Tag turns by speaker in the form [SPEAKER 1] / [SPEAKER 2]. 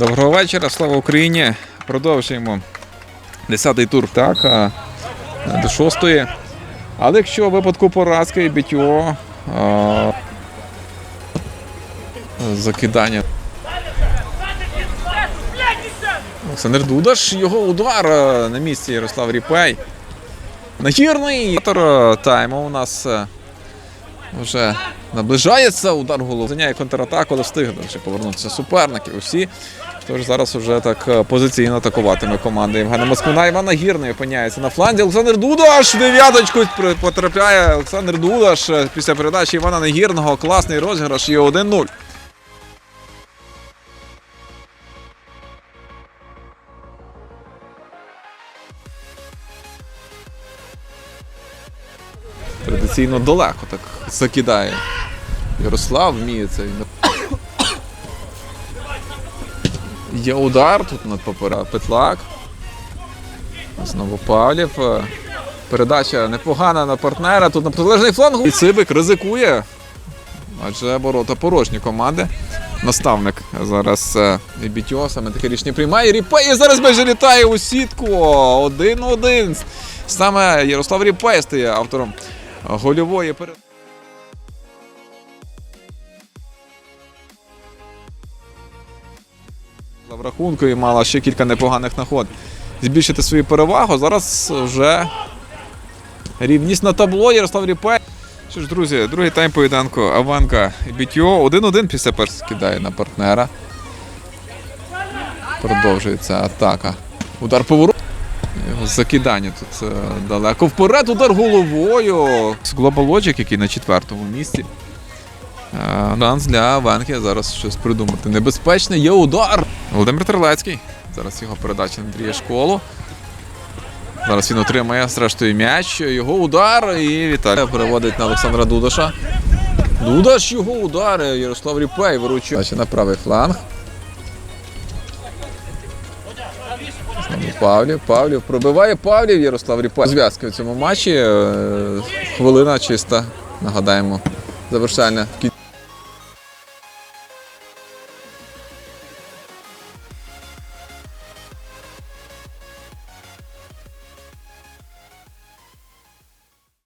[SPEAKER 1] Доброго вечора, слава Україні. Продовжуємо 10-й тур, так, а, до 6-ї. Але якщо в випадку поразки БТО а, закидання. Олександр Дудаш, його удар на місці Ярослав Ріпей. Нагірний тайму у нас а, вже наближається. Удар голову. Заняє контратаку, але встиг ще повернутися суперники. Усі. Тож зараз вже так е, позиційно атакуватиме команда Євгена Москвина. Іван Гірний опиняється на фланзі. Олександр Дудаш дев'яточку потрапляє. Олександр Дудаш е, після передачі Івана Нагірного. Класний розіграш. Є 1-0. Традиційно далеко так закидає. Ярослав вміє це. Є удар тут над попера Петлак. Знову Павлів. Передача непогана на партнера. Тут на протилежний фланг. І Цибик ризикує. Адже ворота порожні команди. Наставник зараз е, Бітьо саме таке рішення приймає. Ріпей зараз майже літає у сітку. Один-один. Саме Ярослав Ріпей стає автором гольової передачі. в рахунку і мала ще кілька непоганих нагод збільшити свою перевагу. Зараз вже рівність на табло Ярослав Ріпей. Що ж, друзі, другий тайм поєдинку Аванка і Бітьо. 1-1 після першого кидає на партнера. Продовжується атака. Удар поворот. Закидання тут е, далеко вперед. Удар головою. Global Logic, який на четвертому місці. Е, Шанс для Аванки зараз щось придумати. Небезпечне є удар. Володимир Терлецький. Зараз його передача Андрія Школу. Зараз він отримає зрештою м'яч. Його удар і Віталій переводить на Олександра Дудаша. Дудаш його удар. Ярослав Ріпей виручує. На правий фланг. Павлів. Павлів пробиває Павлів Ярослав Ріпа. Зв'язки в цьому матчі. Е, Хвилина чиста. Нагадаємо. Завершальна в кінці.